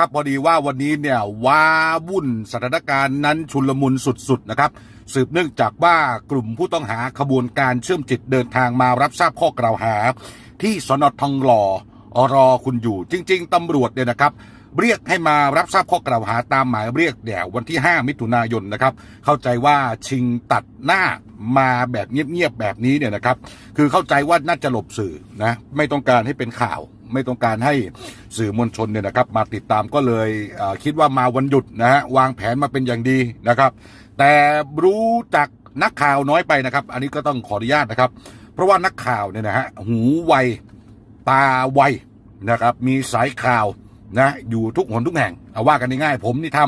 ครับพอดีว่าวันนี้เนี่ยว้าวุ่นสถานการณ์นั้นชุลมุนสุดๆนะครับ สืบเนื่องจากว่ากลุ่มผู้ต้องหาขบวนการเชื่อมจิตเดินทางมารับทราบข้อกล่าวหา ที่สนทองหล่อรอคุณอยู่ จริง ๆตำรวจเนี่ยนะครับ เรียกให้มารับทราบข้อกล่าวหาตามหมายเรียกเนี่ยวันที่ 5 มิถุนายนนะครับ เข้าใจว่าชิงตัดหน้ามาแบบเงียบๆแบบนี้เนี่ยนะครับ คือเข้าใจว่าน่าจะหลบสื่อนะไม่ต้องการให้เป็นข่าว ไม่ต้องการให้สื่อมวลชนเนี่ยนะครับ มาติดตามก็เลยคิดว่ามาวันหยุดนะฮะวางแผนมาเป็นอย่างดีนะครับ แต่รู้จักนักข่าวน้อยไปนะครับ อันนี้ก็ต้องขออนุญาตนะครับ เพราะว่านักข่าวเนี่ยนะฮะหูไวตาไวนะครับมีสายข่าวนะอยู่ทุกหนทุกแห่งเอาว่ากันง่ายๆผมนี่ท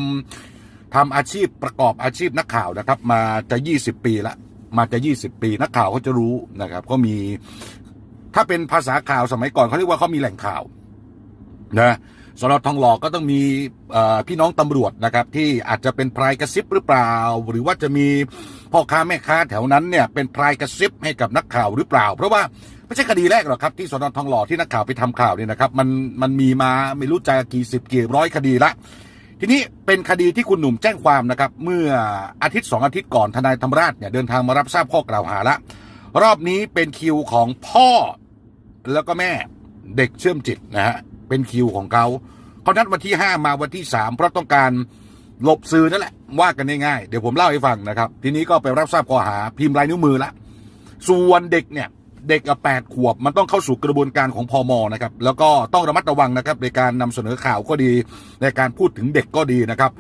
ำทำอาชีพประกอบอาชีพนักข่าวนะครับ มาจะ 20 ปีละมาจะ 20 ปีนักข่าวเขาจะรู้นะครับ ก็มี ถ้าเป็นภาษาข่าวสมัยก่อนเขาเรียกว่าเขามีแหล่งข่าวนะสนทองหล่อก็ต้องมีพี่น้องตำรวจนะครับ ที่อาจจะเป็นพรายกระซิบหรือเปล่า หรือว่าจะมีพ่อค้าแม่ค้าแถวนั้นเนี่ยเป็นพรายกระซิบให้กับนักข่าวหรือเปล่า เพราะว่าไม่ใช่คดีแรกหรอกครับที่สนทองหล่อที่นักข่าวไปทำข่าวเนี่ยนะครับ มันมันมีมาไม่รู้จะกี่สิบกี่ร้อยคดีละทีนี้เป็นคดีที่คุณหนุ่มแจ้งความนะครับ เมื่ออาทิตย์สองอาทิตย์ก่อนทนายธรรมราชเนี่ยเดินทางมารับทราบข้อกล่าวหาละรอบนี้เป็นคิวของพ่อ แล้วก็แม่เด็กเชื่อมจิตนะฮะเป็นคิวของเขาเขานัดวันที่ 5 มาวันที่ 3 เพราะต้องการหลบสื่อนั่นแหละว่ากันง่ายๆเดี๋ยวผมเล่าให้ฟังนะครับ ทีนี้ก็ไปรับทราบข้อหาพิมพ์ลายนิ้วมือละส่วนเด็กเนี่ยเด็กอะแปดขวบมันต้องเข้าสู่กระบวนการของพอมนะครับแล้วก็ต้องระมัดระวังนะครับในการนำเสนอข่าวก็ดี ในการพูดถึงเด็กก็ดีนะครับ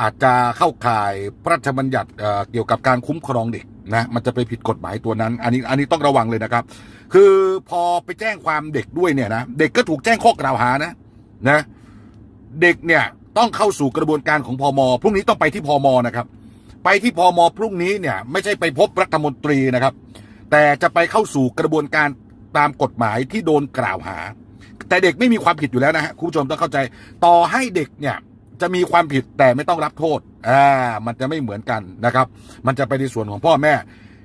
อาจจะเข้าข่ายพระราชบัญญัติเอ่อเกี่ยวกับการคุ้มครองเด็ก นะมันจะไปผิดกฎหมายตัวนั้น อันนี้อันนี้ต้องระวังเลยนะครับ คือพอไปแจ้งความเด็กด้วยเนี่ยนะเด็กก็ถูกแจ้งข้อกล่าวหานะนะ เด็กเนี่ยต้องเข้าสู่กระบวนการของพอมพรุ่งนี้ต้องไปที่พอมนะครับ ไปที่พอมพรุ่งนี้เนี่ยไม่ใช่ไปพบรัฐมนตรีนะครับ แต่จะไปเข้าสู่กระบวนการตามกฎหมายที่โดนกล่าวหา แต่เด็กไม่มีความผิดอยู่แล้วนะฮะคุณผู้ชมต้องเข้าใจต่อให้เด็กเนี่ย จะมีความผิดแต่ไม่ต้องรับโทษอ่ามันจะไม่เหมือนกันนะครับ มันจะไปในส่วนของพ่อแม่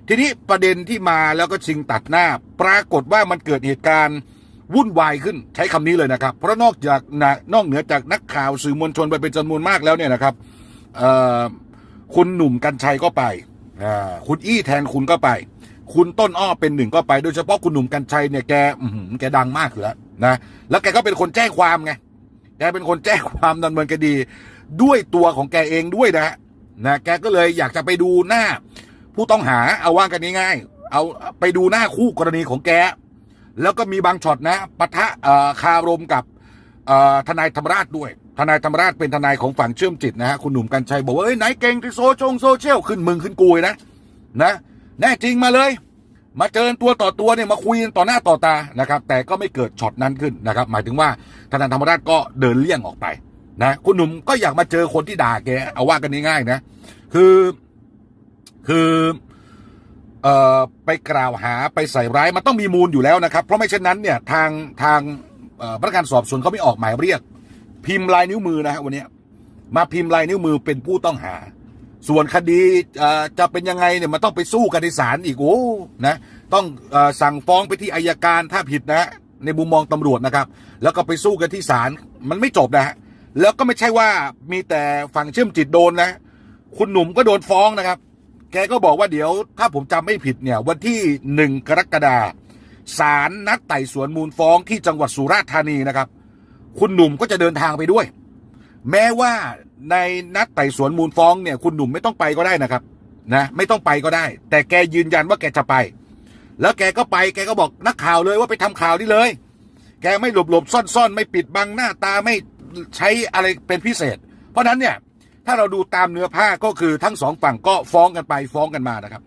ทีนี้ประเด็นที่มาแล้วก็ชิงตัดหน้า ปรากฏว่ามันเกิดเหตุการณ์วุ่นวายขึ้นใช้คำนี้เลยนะครับ เพราะนอกจากนนอกเหนือจากนักข่าวสื่อมวลชนไปเป็นจำนวนมากแล้วเนี่ยนะครับคุณหนุ่มกัญชัยก็ไปคุณอี้แทนคุณก็ไป คุณต้นอ้อเป็นหนึ่งก็ไป โดยเฉพาะคุณหนุ่มกัญชัยเนี่ยแกแกดังมากอยู่แล้วนะแล้วแกก็เป็นคนแจ้งความไง แกเป็นคนแจ้งความดำเนินคดี ด้วยตัวของแกเองด้วยนะนะแกก็เลยอยากจะไปดูหน้า ผู้ต้องหาเอาว่ากันง่ายๆเอาไปดูหน้าคู่กรณีของแกแล้วก็มีบางช็อตนะปะทะอ่อคารมกับอ่อทนายธรรมราชด้วย ทนายธรรมราชเป็นทนายของฝั่งเชื่อมจิตนะฮะคุณหนุ่มกัญชัยบอกว่าเอ้ยไหนเก่งที่โซชงโซเชียลขึ้นมึงขึ้นกุยนะนะแน่จริงมาเลย มาเจอตัวต่อตัวเนี่ยมาคุยต่อหน้าต่อตานะครับ แต่ก็ไม่เกิดช็อตนั้นขึ้นนะครับ หมายถึงว่าทนายธรรมราชก็เดินเลี่ยงออกไปนะคุณหนุ่มก็อยากมาเจอคนที่ด่าแกเอาว่ากันง่ายๆนะ คือคือเอ่อไปกล่าวหาไปใส่ร้ายมันต้องมีมูลอยู่แล้วนะครับ เพราะไม่เช่นนั้นเนี่ยทางทางพนักงานสอบสวนเขาไม่ออกหมายเรียก พิมพ์ลายนิ้วมือนะฮะวันนี้มาพิมพ์ลายนิ้วมือเป็นผู้ต้องหา ส่วนคดีจะเป็นยังไงเนี่ยมันต้องไปสู้กันในศาลอีกโอ้นะต้องอสั่งฟ้องไปที่อายการถ้าผิดนะในมุมมองตำรวจนะครับ แล้วก็ไปสู้กันที่ศาลมันไม่จบนะฮะแล้วก็ไม่ใช่ว่ามีแต่ฝั่งเชื่อมจิตโดนนะ คุณหนุ่มก็โดนฟ้องนะครับ แกก็บอกว่าเดี๋ยวถ้าผมจำไม่ผิดเนี่ย วันที่หนึ่งกรกฎาศาลนัดไต่สวนมูลฟ้องที่จังหวัดสุราษฎร์ธานีนะครับ คุณหนุ่มก็จะเดินทางไปด้วย แม้ว่าในนัดไต่สวนมูลฟ้องเนี่ย คุณหนุ่มไม่ต้องไปก็ได้นะครับ นะไม่ต้องไปก็ได้ แต่แกยืนยันว่าแกจะไป แล้วแกก็ไปแกก็บอกนักข่าวเลยว่าไปทำข่าวนี่เลย แกไม่หลบหลบซ่อนซ่อนไม่ปิดบังหน้าตาไม่ใช้อะไรเป็นพิเศษ เพราะฉะนั้นเนี่ย ถ้าเราดูตามเนื้อผ้าก็คือทั้งสองฝั่งก็ฟ้องกันไปฟ้องกันมานะครับ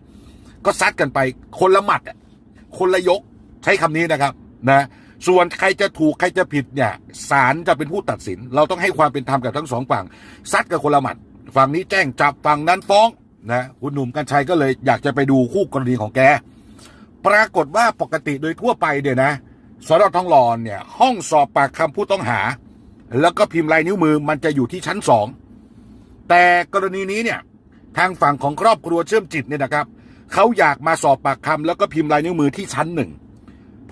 ก็ซัดกันไปคนละหมัดอะคนละยกใช้คำนี้นะครับ นะ ส่วนใครจะถูกใครจะผิดเนี่ยศาลจะเป็นผู้ตัดสิน เราต้องให้ความเป็นธรรมกับทั้งสองฝั่งซัดกันคนละหมัด ฝั่งนี้แจ้งจับฝั่งนั้นฟ้องนะคุณหนุ่มกัญชัยก็เลยอยากจะไปดูคู่กรณีของแก ปรากฏว่าปกติโดยทั่วไปเดี๋ยนะสอนทองหล่อเนี่ยห้องสอบปากคำผู้ต้องหา แล้วก็พิมพ์ลายนิ้วมือมันจะอยู่ที่ชั้นสองแต่กรณีนี้เนี่ยทางฝั่งของครอบครัวเชื่อมจิตเนี่ยนะครับเขาอยากมาสอบปากคำแล้วก็พิมพ์ลายนิ้วมือที่ชั้นหนึ่ง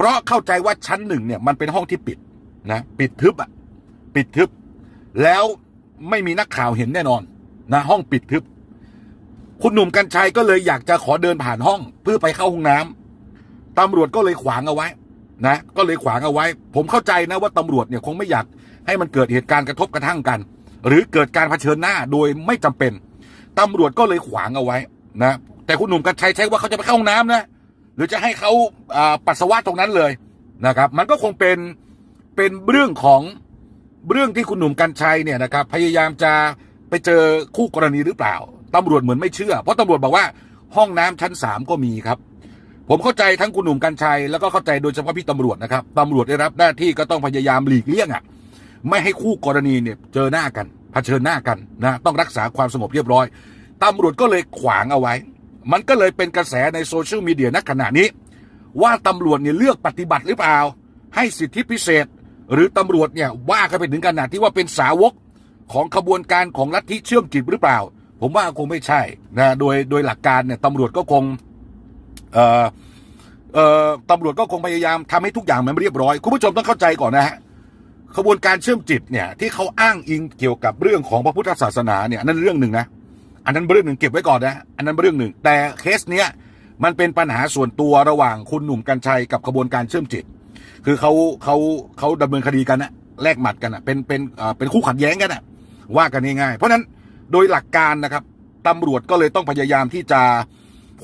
เพราะเข้าใจว่าชั้นหนึ่งเนี่ยมันเป็นห้องที่ปิดนะปิดทึบอะปิดทึบ แล้วไม่มีนักข่าวเห็นแน่นอนนะห้องปิดทึบ คุณหนุ่มกัญชัยก็เลยอยากจะขอเดินผ่านห้องเพื่อไปเข้าห้องน้ำตำรวจก็เลยขวางเอาไว้นะก็เลยขวางเอาไว้ ผมเข้าใจนะว่าตำรวจเนี่ยคงไม่อยากให้มันเกิดเหตุการณ์กระทบกระทั่งกัน หรือเกิดการเผชิญหน้าโดยไม่จำเป็นตำรวจก็เลยขวางเอาไว้นะแต่คุณหนุ่มกัญชัยใช้ว่าเขาจะไปเข้าห้องน้ำนะ รือจะให้เขาอ่าปัสสาวะตรงนั้นเลยนะครับ มันก็คงเป็นเป็นเรื่องของเรื่องที่คุณหนุ่มกัญชัยเนี่ยนะครับ พยายามจะไปเจอคู่กรณีหรือเปล่าตำรวจเหมือนไม่เชื่อ เพราะตำรวจบอกว่าห้องน้ำชั้นสามก็มีครับ ผมเข้าใจทั้งคุณหนุ่มกัญชัย แล้วก็เข้าใจโดยเฉพาะพี่ตำรวจนะครับตำรวจได้รับหน้าที่ก็ต้องพยายามหลีกเลี่ยงอะไม่ให้คู่กรณีเนี่ยเจอหน้ากันเผชิญหน้ากันนะต้องรักษาความสงบเรียบร้อยตำรวจก็เลยขวางเอาไว้ มันก็เลยเป็นกระแสในโซเชียลมีเดียณขณะนี้ ว่าตำรวจเนี่ยเลือกปฏิบัติหรือเปล่า ให้สิทธิพิเศษ หรือตำรวจเนี่ยว่ากันไปถึงขนาดที่ว่าเป็นสาวกของขบวนการของลัทธิเชื่อมจิตหรือเปล่า ผมว่าคงไม่ใช่นะโดยโดยหลักการเนี่ยตำรวจก็คงเอ่อเอ่อตำรวจก็คงพยายามทำให้ทุกอย่างมันเรียบร้อย คุณผู้ชมต้องเข้าใจก่อนนะฮะขบวนการเชื่อมจิตเนี่ยที่เขาอ้างอิงเกี่ยวกับเรื่องของพระพุทธศาสนาเนี่ยนั่นเรื่องหนึ่งนะ อันนั้นเรื่องหนึ่งเก็บไว้ก่อนนะ อันนั้นเรื่องหนึ่ง แต่เคสเนี้ยมันเป็นปัญหาส่วนตัวระหว่างคุณหนุ่มกัญชัยกับขบวนการเชื่อมจิต คือเขาเขาเขาดำเนินคดีกันนะแลกหมัดกันนะเป็นเป็นเอ่อเป็นคู่ขัดแย้งกันนะว่ากันง่ายๆเพราะนั้นโดยหลักการนะครับตำรวจก็เลยต้องพยายามที่จะ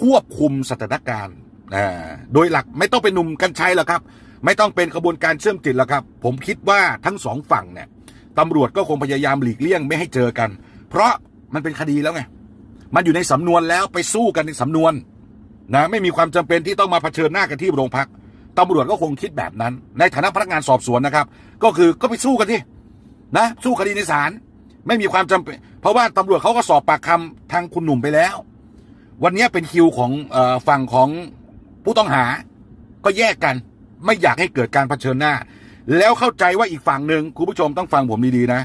ควบคุมสถานการณ์อ่าโดยหลักไม่ต้องเป็นหนุ่มกัญชัยหรอกครับ ไม่ต้องเป็นขบวนการเชื่อมจิตหรอกครับ ผมคิดว่าทั้งสองฝั่งเนี่ยตำรวจก็คงพยายามหลีกเลี่ยงไม่ให้เจอกัน เพราะ มันเป็นคดีแล้วไง มันอยู่ในสำนวนแล้วไปสู้กันในสำนวนนะไม่มีความจำเป็นที่ต้องมาเผชิญหน้ากันที่โรงพักตำรวจก็คงคิดแบบนั้น ในฐานะพนักงานสอบสวนนะครับ ก็คือก็ไปสู้กันที่นะ สู้คดีในศาลไม่มีความจำเป็น เพราะว่าตำรวจเขาก็สอบปากคำทางคุณหนุ่มไปแล้ว วันนี้เป็นคิวของออฝั่งของผู้ต้องหา ก็แยกกัน ไม่อยากให้เกิดการเผชิญหน้า แล้วเข้าใจว่าอีกฝั่งหนึ่งคุณผู้ชมต้องฟังผมดีๆนะ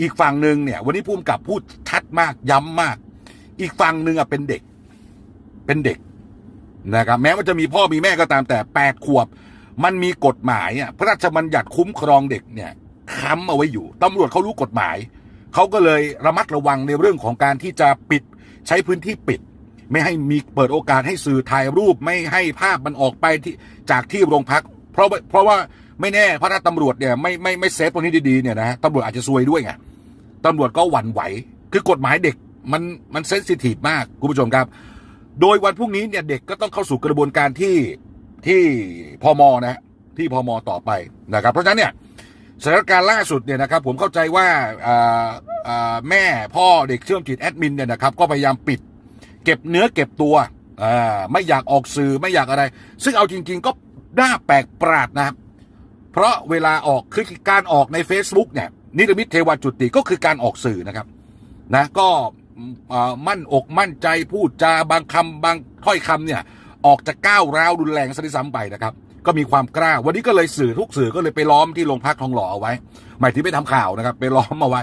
อีกฝั่งหนึ่งเนี่ย วันนี้ผู้กำกับพูดชัดมากย้ำมาก อีกฝั่งหนึ่งอะเป็นเด็ก เป็นเด็กนะครับแม้ว่าจะมีพ่อมีแม่ก็ตามแต่แปดขวบ มันมีกฎหมายอะพระราชบัญญัติคุ้มครองเด็กเนี่ยค้ำเอาไว้อยู่ตำรวจเขารู้กฎหมายเขาก็เลยระมัดระวังในเรื่องของการที่จะปิดใช้พื้นที่ปิด ไม่ให้มีเปิดโอกาสให้สื่อถ่ายรูปไม่ให้ภาพมันออกไปที่จากที่โรงพัก เพราะเพราะว่า ไม่แน่เพราะถ้าตำรวจเนี่ยไม่ไม่ไม่เซฟตรงนี้ดีๆเนี่ยนะฮะตำรวจอาจจะซวยด้วยไงตำรวจก็หวั่นไหว คือกฎหมายเด็กมันมันเซนซิทีฟมากคุณผู้ชมครับ โดยวันพรุ่งนี้เนี่ยเด็กก็ต้องเข้าสู่กระบวนการที่ที่พมนะฮะที่พมต่อไปนะครับ เพราะฉะนั้นเนี่ยสถานการณ์ล่าสุดเนี่ยนะครับ ผมเข้าใจว่าอ่าอ่าแม่พ่อเด็กเชื่อมจิตแอดมินเนี่ยนะครับ ก็พยายามปิด เก็บเนื้อเก็บตัวอ่าไม่อยากออกสื่อไม่อยากอะไร ซึ่งเอาจริง ๆ ก็น่าแปลกประหลาดนะครับ เพราะเวลาออกคือการออกใน Facebook เนี่ยนิรมิตเทวจุติก็คือการออกสื่อนะครับนะก็มั่นอกมั่นใจพูดจาบางคำบางถ้อยคำเนี่ยออกจะก้าวร้าวรุนแรงซะด้วยซ้ำไปนะครับ ก็มีความกล้า วันนี้ก็เลยสื่อทุกสื่อก็เลยไปล้อมที่โรงพักทองหล่อเอาไว้ หมายถึงไปทำข่าวนะครับ ไปล้อมเอาไว้